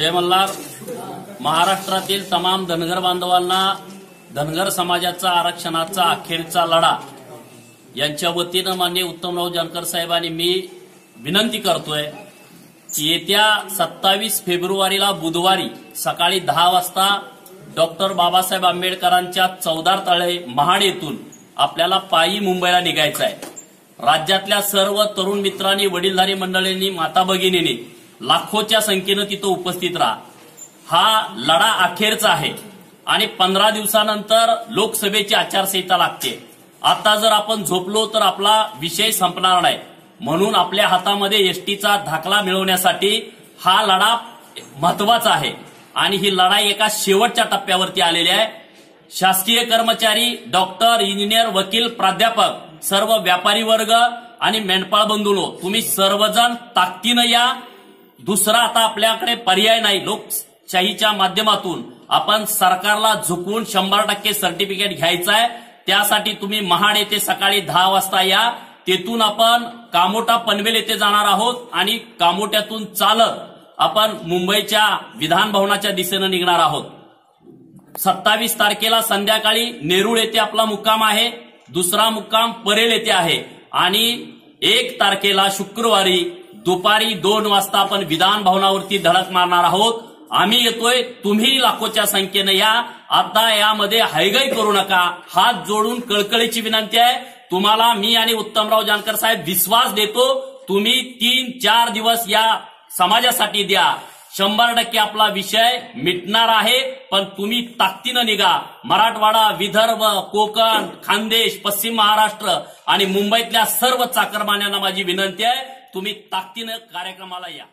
जय मल्हार. महाराष्ट्रातील तमाम धनगर बांधवांना धनगर समाजाचा आरक्षणाचा अखेरचा लढा. यांच्या वतीनं मान्य उत्तमराव जानकर साहेबांनी मी विनंती करतोय की येत्या सत्तावीस फेब्रुवारीला बुधवारी सकाळी दहा वाजता डॉक्टर बाबासाहेब आंबेडकरांच्या चौदार तळे महाड येथून आपल्याला पायी मुंबईला निघायचं आहे राज्यातल्या सर्व तरुण मित्रांनी वडीलधारी मंडळींनी माता भगिनींनी लाखोच्या संख्येनं तिथं उपस्थित राहा. हा लढा अखेरचा आहे. आणि पंधरा दिवसानंतर लोकसभेची आचारसंहिता लागते. आता जर आपण झोपलो तर आपला विषय संपणार नाही. म्हणून आपल्या हातामध्ये एसटीचा दाखला मिळवण्यासाठी हा लढा महत्त्वाचा आहे. आणि ही लढाई एका शेवटच्या टप्प्यावरती आलेली आहे. शासकीय कर्मचारी डॉक्टर इंजिनियर वकील प्राध्यापक सर्व व्यापारी वर्ग आणि मेंढपाळ बंधूनो तुम्ही सर्वजण ताकदीनं या दुसरा आता आपल्याकडे पर्याय नाही. लोकशाहीच्या माध्यमातून आपण सरकारला झुकवून शंभर टक्के सर्टिफिकेट घ्यायचं आहे त्यासाठी तुम्ही महाड येथे सकाळी दहा वाजता या. तेथून आपण कामोटा पनवेल येथे जाणार आहोत आणि कामोट्यातून चालत आपण मुंबईच्या विधान भवनाच्या दिशेनं निघणार आहोत. सत्तावीस तारखेला संध्याकाळी नेरूळ येथे आपला मुक्काम आहे. दुसरा मुक्काम परेल येथे आहे. आणि एक तारखेला शुक्रवारी दुपारी दोन वाजता आपण विधान भवनावरती धडक मारणार आहोत. आम्ही येतोय. तुम्ही लाखोच्या संख्येनं या. आता यामध्ये हायगाई करू नका. हात जोडून कळकळीची विनंती आहे. तुम्हाला मी आणि उत्तमराव जानकर साहेब विश्वास देतो. तुम्ही तीन चार दिवस या समाजासाठी द्या. शंभर टक्के आपला विषय मिटणार आहे पण तुम्ही ताकदीनं निघा. मराठवाडा विदर्भ कोकण खानदेश पश्चिम महाराष्ट्र आणि मुंबईतल्या सर्व चाकरमान्यांना माझी विनंती आहे तुम्ही ताकदीनं कार्यक्रमाला या.